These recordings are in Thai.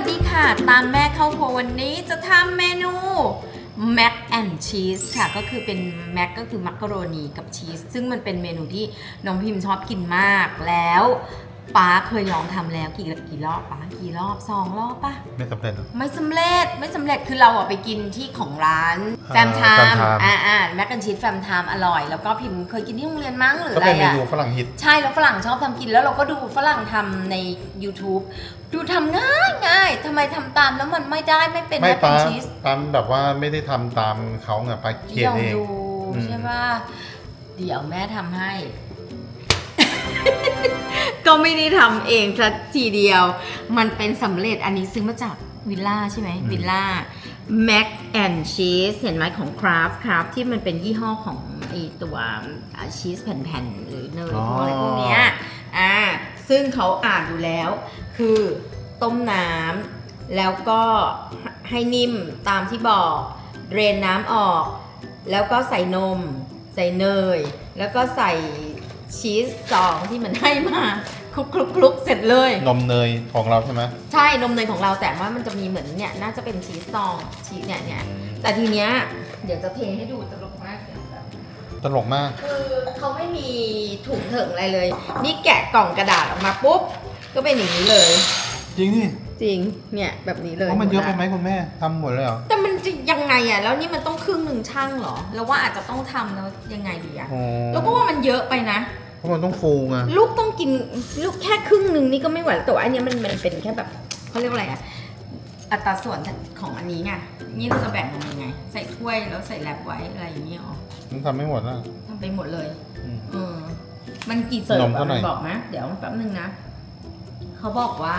วัสดีค่ะ ตามแม่เข้าครัววันนี้จะทำเมนูแม็กแอนชีสค่ะ ก็คือเป็นแม็กก็คือมักกะโรนีกับชีส ซึ่งมันเป็นเมนูที่น้องพิมพ์ชอบกินมากแล้ว ป้าเคยลองทำแล้วกี่กี่รอบป้ากี่รอบสองรอบปะไม่สำเร็จหรอไม่สำเร็จไม่สำเร็จคือเราอะไปกินที่ของร้านแฟอ่ามไทม์ Fam Time อ่าอ่าแม็กแอนชีสแฟมไทม์อร่อย แล้วก็พิมพ์เคยกินที่โรงเรียนมั้งหรือก็อะไรเป็นเมอะนูฝรั่งฮิต ใช่แล้วฝรั่งชอบทำกินแล้วเราก็ดูฝรั่งทำใน YouTube ดูทำง่ายง่ายทำไมทำตามแล้วมันไม่ได้ไม่เป็นไม่แม็กแอป้านชีส ป้าแบบว่าไม่ได้ทำตามเขาไงป้าเขียนลองเอง ดูอืม ใช่ป่ะเดี๋ยวแม่ทำให้ ก็ไม่ได้ทำเองสักทีเดียว มันเป็นสำเร็จอันนี้ซื้อมาจากวิลล่าใช่ไหมวิลล่าแม็กแอนชีสเห็นไหมของคราฟคราฟที่มันเป็นยี่ห้อของไอตัวชีสแผ่นๆ หรือเนยพวกอะไรพวกเนี้ยอ่าซึ่งเขาอ่านดูแล้ว คือต้มน้ำแล้วก็ให้นิ่มตามที่บอกเดรนน้ำออก แล้วก็ใส่นม ใส่เนย แล้วก็ใส่ ชีสซองที่มันให้มาคลุกคลุกคลุกเสร็จเลย นมเนยของเราใช่ไหมใช่นมเนยของเราแต่ว่ามันจะมีเหมือนเนี่ยน่าจะเป็นชีสซองชีสเนี่ยเนี่ยแต่ทีเนี้ยเดี๋ยวจะเทให้ดูตลกมากเดี๋ยวแบบตลกมาก คือเขาไม่มีถุงถึงอะไรเลย นี่แกะกล่องกระดาษออกมาปุ๊บก็เป็นอย่างนี้เลย จริงนี่จริงเนี่ยแบบนี้เลยเพราะมันเยอะไปดไหมคุณแม่ทำหมดเลยเหรอแต่มันจะยังไงอะแล้วนี่มันต้องครึ่งหนึ่งช่างเหรอแล้วว่าอาจจะต้องทำแล้วยังไงดีอะอ๋อแล้วก็ว่ามันเยอะไปนะ เพราะมันต้องฟูไงลูกต้องกินลูกแค่ครึ่งหนึ่งนี่ก็ไม่ไหวแล้วแต่ว่าอันเนี้ยมันมันเป็นแค่แบบเขาเรียกว่าอะไรอะอัตราส่วนของอันนี้ไงนี่เราจะแบ่งมันยังไง ใส่ถ้วยแล้วใส่แรปไว้อะไรอย่างเงี้ยอ๋อมันทำไม่หมดแล้วทำไปหมดเลยอืม เออมันกี่เสิร์ฟนมอะเท่าไหร่ มันบอกนะเดี๋ยวแป๊บนึงนะ เขาบอกว่า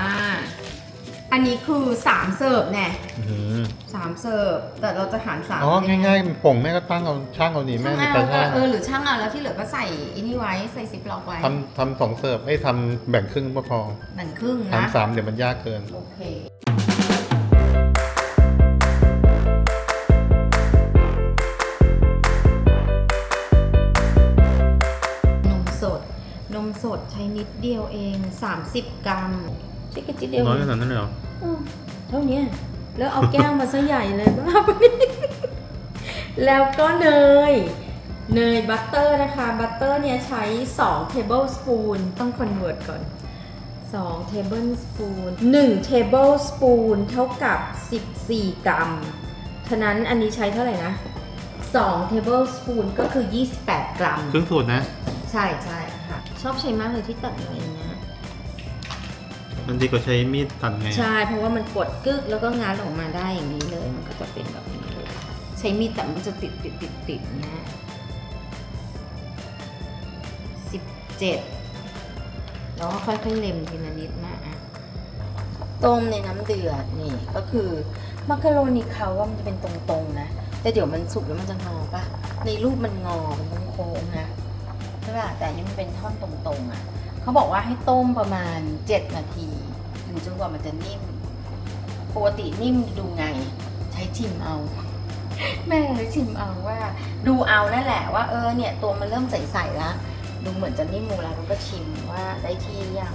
อันนี้คือสามเสิร์ฟแน่อื้อหือสามเสิร์ฟแต่เราจะหารสามอ๋อได้ไง่ายๆป่งแม่ก็ตั้งเอาช่างเอาดีแม่ช่างในเอากระก็ช่างเออหรือช่างเอาแล้วที่เหลือก็ใส่อันนี้ไว้ใส่ซิปล็อกไว้ทำทำสองเสิร์ฟไอ้ยทำแบ่งครึ่งก็พอแบ่งครึ่งนะ ทำสามเดี๋ยวมันยากเกิน โอเค ช้นิดเดียวเอง 30 กรัมใช้กระจิตเดียวน้อยขนาดนั้นเลยเหรออืมเท่าเนี้ยแล้วเอาแก้วมาซะใหญ่เลยบ้าปะเนี่ยแล้วก็เนย เนยบัตเตอร์นะคะ บัตเตอร์เนี่ยใช้2 table spoon ต้องคอนเวิร์ตก่อน2 table spoon 1 table spoon เท่ากับ 14 กรัมฉะนั้นอันนี้ใช้เท่าไหร่นะ2 table spoon ก็คือ 28 กรัม ครึ่งสูตรนะ ใช่ใช่ค่ะ ชอบใช้มากเลยที่ตัดเนยเนี่ยมันดีกว่าใช้มีดตัดไงใช่เพราะว่ามันกดกึกแล้วก็งานออกมาได้อย่างนี้เลย มันก็จะเป็นแบบนี้เลยใช้มีดแต่มันจะติดติดติดติดเนี้ยสิบเจ็ดแล้วก็ค่อยๆเล็มทีละนิดนะอะต้มในน้ำเดือดนี่ก็คือมักกะโรนีเขาว่ามันจะเป็นตรงๆนะ แต่เดี๋ยวมันสุกแล้วมันจะงอปะในรูปมันงอมันโค้งๆนะ ใช่ป่ะแต่อันนี้มันเป็นท่อนตรงๆอะเขาบอกว่าให้ต้มประมาณ 7 นาทีหรือจนกว่ามันจะนิ่มปกตินิ่มดูไง ใช้ชิมเอา แม่ใช้ชิมเอาว่า ดูเอานั่นแหละว่าเออเนี่ยตัวมันเริ่มใสๆแล้วดูเหมือนจะนิ่มมูแล้วก็ชิมว่าได้ที่ยัง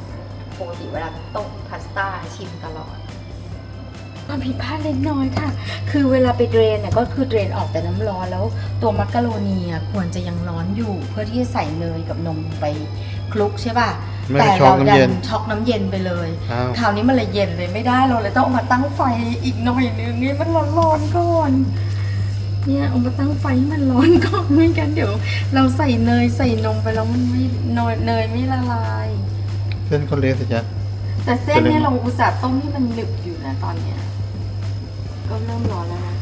ปกติเวลาต้มพาสต้าชิมตลอด ความผิดพลาดเล็กน้อยค่ะ คือเวลาไปเดรนเนี่ยก็คือเดรนออกแต่น้ำร้อนแล้ว ตัวมักกะโรนีอะควรจะยังร้อนอยู่ เพื่อที่จะใส่เนยกับนมไปคลุกใช่ป่ะไม่แต่ได้ช็อกเราน้ำเย็นช็อกน้ำเย็นไปเลยอ้าวคราวนี้มันเลยเย็นเลยไม่ได้เราเลยต้องเอามาตั้งไฟอีกหน่อยนึงนี่มันร้อนๆก่อนเนี่ยเอามาตั้งไฟให้มันร้อนก่อนไม่งั้นเดี๋ยว เราใส่เนยใส่นมไปแล้วมันไม่เนยเนยไม่ละลาย เส้นคนเล็กสิจ๊ะแต่เส้นเนี่ยเป็นไงเราอุตส่าห์ต้มให้มันหนึบอยู่นะตอนเนี้ยก็ เริ่มร้อนแล้วนะ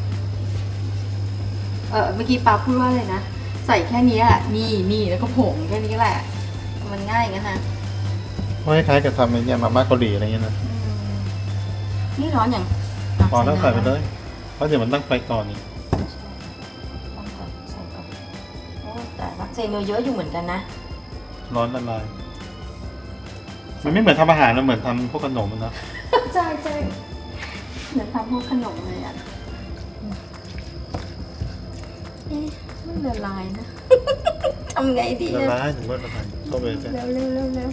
เออเมื่อกี้ปาพูดว่าอะไรนะ ใส่แค่นี้แหละนี่นี่แล้วก็ผงแค่นี้แหละ มันง่ายงั้นนะเพราะคล้ายๆกับทำไอ้เนี่ยมาม่าเกาหลีอะไรเงี้ยนะอืมนี่ร้อนอย่างะพอแล้วใส่ไปน้ำ เลยเพราะเดี๋ยวมันตั้งไฟก่อนนี่ต้องก่อนใส่ก่อนโอ้แต่ว่าใส่เนยเยอะอยู่เหมือนกันนะ ร้อนละลายมันไม่เหมือนทำอาหารนะเหมือนทำพวกขนมนะ ใช่ใช่ เหมือนทำพวกขนมเลยอะเอ๊ะมันละลายนะ ทำไงดีละเนี่ยลายถึงว่าละลายเข้าไปจ้ะเร็วเร็วเร็วเร็ว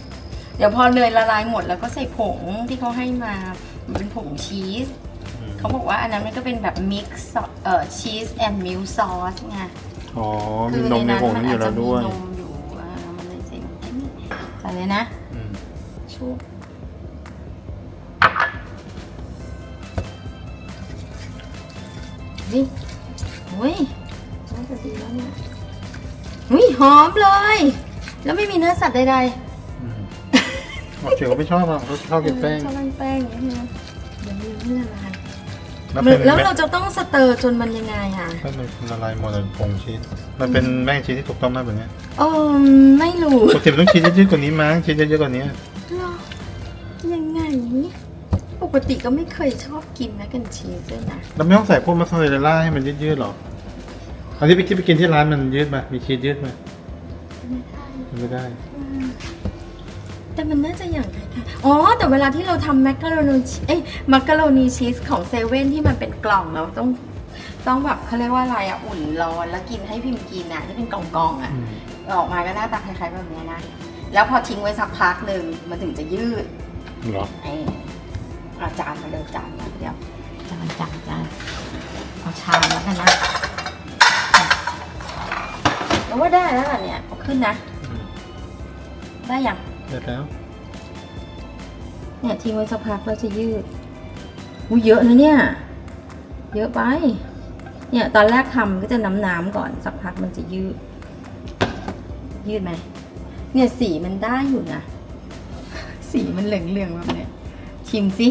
เดี๋ยวพอเนยละลายหมดแล้วก็ใส่ผงที่เขาให้มามันเป็นผงชีส อืมเขาบอกว่าอันนั้นมันก็เป็นแบบมิกซ์เอ่อชีสแอนด์มิลซอสไงอ๋อมีนมในผงนี่อยู่แล้วด้วยนมอยู่อ่ามันเลยใส่นมแค่นี้ใส่เลยนะอืมชุบ นี่โอ้ยน่าจะดีแล้วเนี่ยอุ้ยหอมเลย แล้วไม่มีเนื้อสัตว์ใดอืมบอกเจียวไม่ชอบอะเขาชอบๆกินแป้งชอบแป้งอย่างนี้นะเดี๋ยวมันไม่ละลายแล้วเป็นแล้วแม่เราจะต้องสเตอร์จนมันยังไงอะถ้ามันละลายหมดเลยผงชีสมันเป็นแป้งชีสที่ถูกต้องมากแบบเนี้ยเออไม่รู้ปกติมันต้องชีสเยอะๆกว่านี้มั้งชีสเยอะๆกว่านี้ กติก็ไม่เคยชอบกินแมกกันชีสด้วยนะเราไม่ต้องใส่พวกมัสซาเรลล่าให้มันยืดๆหรออันที่ไปที่ไปกินที่ร้านมันยืดมามีชีสยืดมามันไม่ได้แต่มันน่าจะอย่างไรคะอ๋อ แต่เวลาที่เราทำแมคกะโรนีเอ้ยมักกะโรนีชีสของเซเว่นที่มันเป็นกล่องเราต้องต้องแบบเขาเรียกว่าอะไรอะอุ่นร้อนแล้วกินให้พิมพ์กินอะที่เป็นกล่องๆอะอืมออกมาก็หน้าตาคล้ายๆแบบเนี้ยนะ แล้วพอทิ้งไว้สักพักหนึ่งมันถึงจะยืดเหรอ ไอ้เอาจานมาเร็วจานมาเดี๋ยวจานจานจานเอาชามแล้วกันนะแล้วว่าได้แล้วล่ะเนี่ยเอาขึ้นนะอืมได้ยังได้แล้ว เนี่ยทิ้งไว้สักพักแล้วจะยืดอุ้ยเยอะนะเนี่ย เยอะไป เนี่ยตอนแรกทำก็จะน้ำน้ำๆก่อนสักพักมันจะยืด ยืดไหมเนี่ยสีมันได้อยู่นะ สีมันเหลืองๆแบบเนี้ยชิมสิ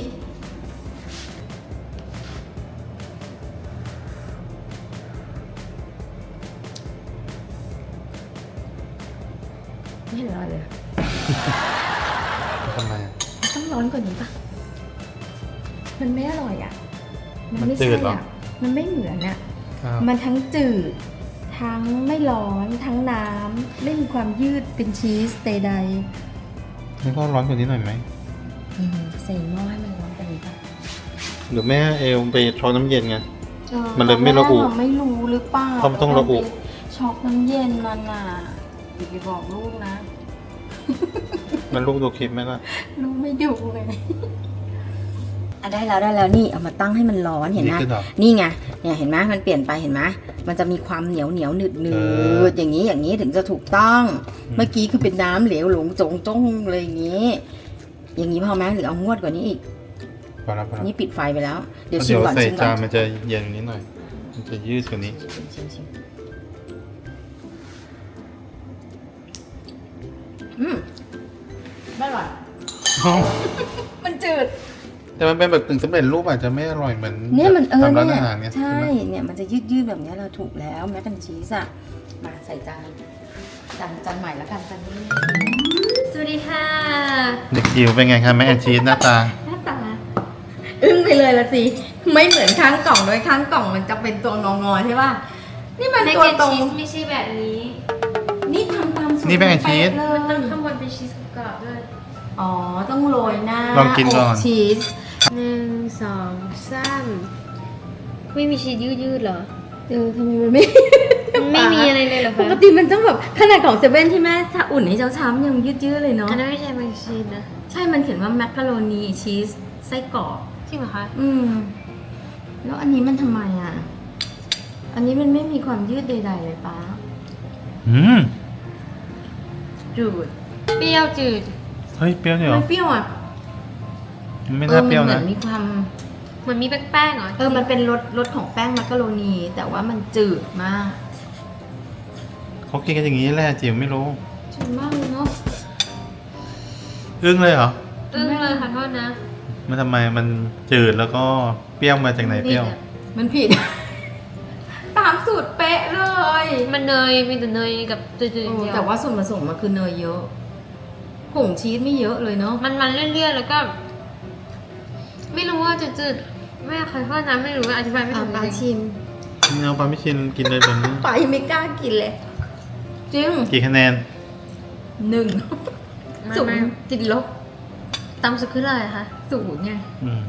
ไม่ร้อนเลยทำไมอะต้องร้อนกว่านี้ปะมันไม่อร่อยอะ มันไม่จืใช่ดเหรออะ มันไม่เหมือนอะ อ้าวมันทั้งจืด ทั้งไม่ร้อน ทั้งน้ำไม่มีความยืดเป็นชีสใดงั้นก็ร้อนกว่านี้หน่อยไหมๆอืมใส่หม้อให้มันร้อนกว่านี้ปะหรือแม่เอลไปช้อนน้ำเย็นไงเออมันเลยไม่ระอุตนแกไม่รู้หรือเปล่าเพราะมันต้องระอุไปช็อกน้ำเย็นมันอะ อย่าไปบอกลูกนะ มันลูกดูคลิปไหมล่ะ ลูกไม่ดูไงอะได้แล้วได้แล้วนี่เอามาตั้งให้มันร้อนเห็นไหมนี่คือดอกนี่ไงเนี่ยเห็นไหมมันเปลี่ยนไปเห็นไหมมันจะมีความเหนียวเหนียวหนืดหนืเออดอย่างนี้อย่างนี้ถึงจะถูกต้อง อืม เมื่อกี้คือเป็นน้ำเหลวหลงจงจ้งเลยอย่างนี้ อย่างนี้พอไหมหรือเอางวดกว่านี้อีก พอแล้วพอแล้วนี่ปิดไฟไปแล้ว เดี๋ยวชิเดี๋มยวก่อนใส่ชิมก่อจานนมันจะเย็นกว่านี้หน่อย มันจะยืดกว่านี้ชิมชิมชิม อืมไม่อร่อย มันจืด แต่มันเป็นแบบตึงสำเร็จรูปอาจจะไม่อร่อยเหมือนเนี่ยมันเออตามร้านเนี่อายหารเนี่ยใช่ไหมเนี่ยมันจะยืดยืดๆแบบเนี้ยเราถูกแล้วแม้กันชีสอะมาใส่จานจานจานใหม่แล้วกันจานนี้สวัสดีค่ะ เด็กจิ๋วเป็นไงคะแม่แอนชีสหน้าตา หน้าตา อึ้งไปเลยละสิ ไม่เหมือนข้างกล่องด้วยข้างกล่องมันจะเป็นตัวงองๆใช่ป่ะนี่มันแมกตัวแอนตรงชีสไม่ใช่แบบนี้ นี่ทำตามสูตรนี่แมกแอนชีส เป๊ะมันเลต้องย อ๋อ ต้องโรยหน้าลองกินก่อน บชีสหนึ่งสองสามไม่มีชีสยืดๆเหรอ เออทำไมมันไม่ ไม่มีอะไรเลยเหรอปคะกติมันต้องแบบขนาดของเซเว่นที่แม่ถ้าอุ่นให้เช้าช้าๆมันยังยืดๆเลยเนาะอันนั้นไม่ใช่แมกชีสนะใช่มันเขียนว่าแมคคาโรนีชีสไส้กรอกจริงเหรอคะอืม แล้วอันนี้มันทำไมอะ อันนี้มันไม่มีความยืดใด ๆ เลยป้าอืมจืดเปรี้ยวจืด เฮ้ยเปรี้ยวเนี่ยเหรมัอนเปรี้ยวอะมันไม่น่าเปรี้ยวออมันะเหมือนมีความเหมือนมีแป้งๆเหรอเออมันเป็นรสรสของแป้งมักกะโรนี แต่ว่ามันจืดมากเขากินกันอย่างนี้แหละจิ๋วไม่รู้ จืดมากเลยเนาะอึ้งเลยเหรอ อึ้งเลยค่ะโทษนะมันทำไมมันจืดแล้วก็เปรี้ยวมาจากไหนเปรี้ยวผิดอะมันผิด ตามสูตรเป๊ะเลยมันเนยมีแต่เนยกับจืดๆอย่างโอ้เดียวแต่ว่าส่วนผสมมันคือเนยเยอะ ผงชีสไม่เยอะเลยเนาะมันมันเลี่ยนๆแล้วก็ ไม่รู้ว่าจืดๆไม่เคยโทษนะไม่รู้ว่าอธิบายไม่อะถูกปลาจริงชิมนี่เอาปลาไม่ชินกินเลยแบบนี้ปลายังไม่กล้ากินเลยจริงกี่คะแนนหนึ่งไม่ศูนไม่ย์ติดลบตามสุดคืออะไรคะศูนย์ไงอืม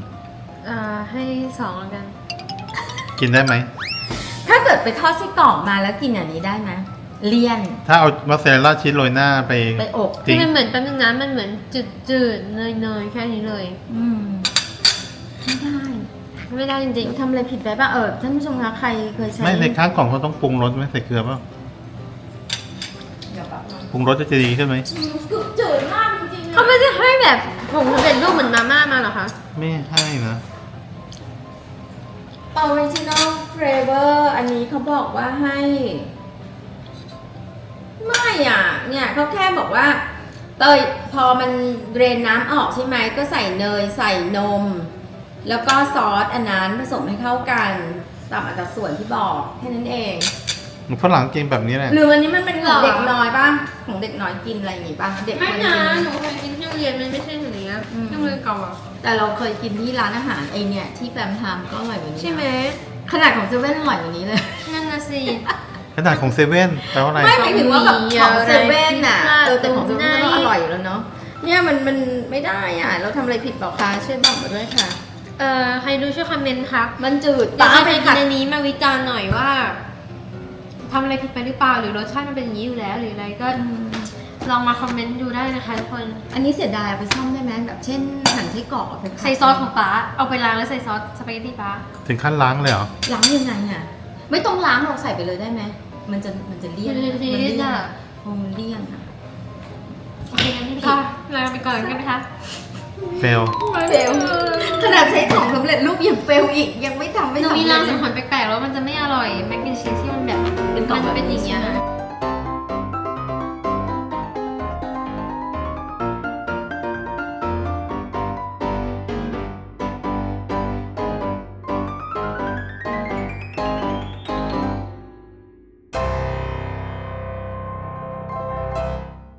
เอ่อให้สองแล้วกัน กินได้ไหมถ้าเกิดไปทอดไส้กรอกมาแล้วกินอย่างนี้ได้ไหม เลี่ยน ถ้าเอามอสซาเรลล่าชีสโรยหน้าไป ไปอบ จริคืองมันเหมือนแป๊บนึงนะมันเหมือนจืดจืดเนยเนยๆแค่นี้เลย อืมไม่ได้ไม่ได้จริงทำอะไรผิดไปป่ะเออท่านผู้ชมคะใครเคยใช้ ไม่ในข้างกล่องเขาต้องปรุงรสไหมใส่เกลือเปล่าเดี๋ยวแป๊บนึงปรุงรสจะดีขึ้นไหมอืมคือจืดมากจริงๆๆเขาอะไม่ได้ให้แบบผงสำเร็จรูปเหมือนมาม่ามาเหรอคะไม่ให้นะออริจินอลเฟรเวอร์อันนี้เขาบอกว่าให้ ไม่อะ เนี่ยเขาแค่บอกว่า เตยพอมันเดรนน้ำออกใช่ไหมก็ใส่เนยใส่นม แล้วก็ซอสอันนั้นผสมให้เข้ากันตามอัตราส่วนที่บอกแค่นั้นเองฝรั่งกินแบบนี้แหละหรืออันนี้มันเป็นของเด็กน้อยป่ะของเด็กน้อยกินอะไรอย่างงี้ป่ะเด็กไม่ควรนะกินหนูเคยกินที่โรงเรียนมันไม่ใช่อย่างนี้อืม ที่โรงเรียนเก่าอะแต่เราเคยกินที่ร้านอาหารไอเนี่ยที่แฟมทำก็อร่อยกว่านี้นะใช่ไหมขนาดของเซเว่นอร่อยกว่านี้เลย นั่นน่ะสิ ขนาดของเซเว่นแปลว่าอะไร ไม่หมายถึงว่าแบบของเซเว่นน่ะอะไรเออแต่ของเซเว่นมันก็ในอร่อยอยู่แล้วเนาะเนี่ยมันมันไม่ได้อะ เราทำอะไรผิดเปล่าคะช่วยบอกมาด้วยค่ะ เอ่อใครดูช่วยคอมเมนต์ครับมันจืดอยากให้ไปใครกิผันดอันนี้มาวิจารณ์หน่อยว่าทำอะไรผิดไปหรือเปล่าหรือรสชาติมันเป็นอย่างนี้อยู่แล้วหรืออะไรก็ลองมาคอมเมนต์ดูได้นะคะทุกคน อันนี้เสียดายเอาไปซ่อมได้ไหมแบบเช่นหั่นไส้กรอกเอาไปผัดใส่ซอสของป๊าเอาไปล้างแล้วใส่ซอสสปาเกตตี้ป๊าถึงขั้นล้างเลยเหรอล้างยังไงอะ ไม่ต้องล้างเราใส่ไปเลยได้ไหม มันจะมันจะเลี่ยนมันจะเลี่เลี่ยนนอะ โอ้มันเลี่ยนอะโอเคงั้นค่ะลาไปก่อนกันนะคะเฟลเฟลขนาดใช้ของสำเร็จรูปยังเฟลอีก ยังไม่ทำไม่หนูสำมีเร็รางจสังหรณ์แปลกๆแล้วมันจะไม่อร่อยแมกกินชีสที่มันแบบเป็นกล่อง มันจะเป็นอย่างเงี้ย